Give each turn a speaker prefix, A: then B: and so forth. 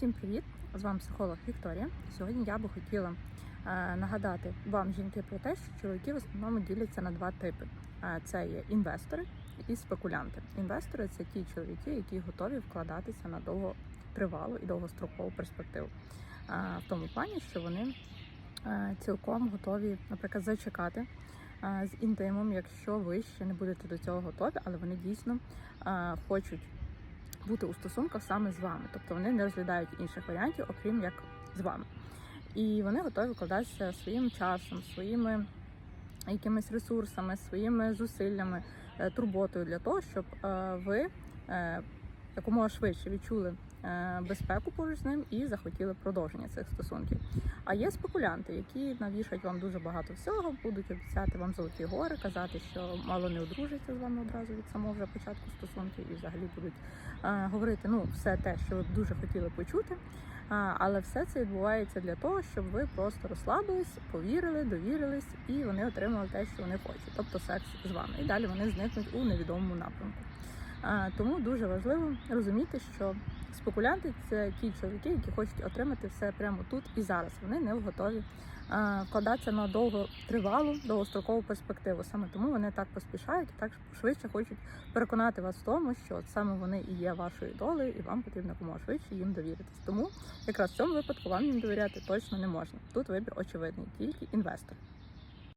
A: Всім привіт! З вами психолог Вікторія. Сьогодні я би хотіла е, нагадати вам, жінки, про те, що чоловіки в основному діляться на два типи: Е, це є інвестори і спекулянти. Інвестори це ті чоловіки, які готові вкладатися на довготривалу і довгострокову перспективу. Е, В тому плані, що вони цілком готові, наприклад, зачекати. З інтимом, якщо ви ще не будете до цього готові, але вони дійсно хочуть бути у стосунках саме з вами. Тобто вони не розглядають інших варіантів, окрім як з вами. І вони готові вкладатися своїм часом, своїми якимись ресурсами, своїми зусиллями, е, турботою для того, щоб е, ви е, якомога швидше відчули е, безпеку поруч з ним і захотіли продовження цих стосунків. А є спекулянти, які навішають вам дуже багато всього, будуть обіцяти вам золоті гори, казати, що мало не одружиться з вами одразу від самого вже початку стосунків, і взагалі будуть е, говорити ну все те, що ви дуже хотіли почути. Але все це відбувається для того, щоб ви просто розслабились, повірили, довірились, і вони отримали те, що вони хочуть, тобто секс з вами. І далі вони зникнуть у невідомому напрямку. Тому дуже важливо розуміти, що спекулянти це ті чоловіки, які хочуть отримати все прямо тут і зараз. Вони не готові вкладатися на довготривалу, довгострокову перспективу. Саме тому вони так поспішають так швидше хочуть переконати вас в тому, що саме вони і є вашою долею, і вам потрібно якомога швидше їм довіритись. Тому якраз в цьому випадку вам їм довіряти точно не можна. Тут вибір очевидний, тільки інвестор.